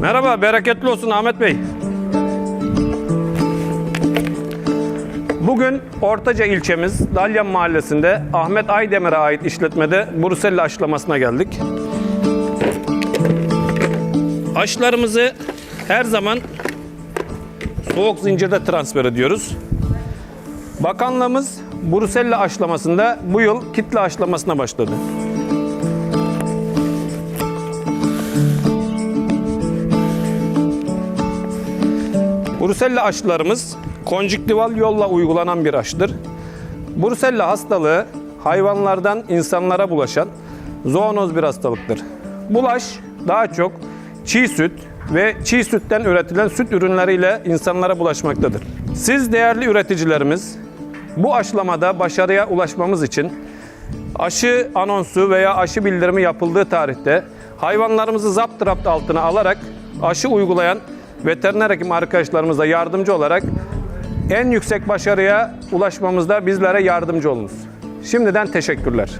Merhaba, bereketli olsun Ahmet Bey. Bugün Ortaca ilçemiz Dalyan Mahallesi'nde Ahmet Aydemir'e ait işletmede Brusella aşılamasına geldik. Aşılarımızı her zaman soğuk zincirde transfer ediyoruz. Bakanlığımız Brusella aşılamasında bu yıl kitle aşılamasına başladı. Brusella aşılarımız konjüktival yolla uygulanan bir aşıdır. Brusella hastalığı hayvanlardan insanlara bulaşan zoonoz bir hastalıktır. Bulaş daha çok çiğ süt ve çiğ sütten üretilen süt ürünleriyle insanlara bulaşmaktadır. Siz değerli üreticilerimiz bu aşılamada başarıya ulaşmamız için aşı anonsu veya aşı bildirimi yapıldığı tarihte hayvanlarımızı zapt rapt altına alarak aşı uygulayan veteriner hekim arkadaşlarımıza yardımcı olarak en yüksek başarıya ulaşmamızda bizlere yardımcı olunuz. Şimdiden teşekkürler.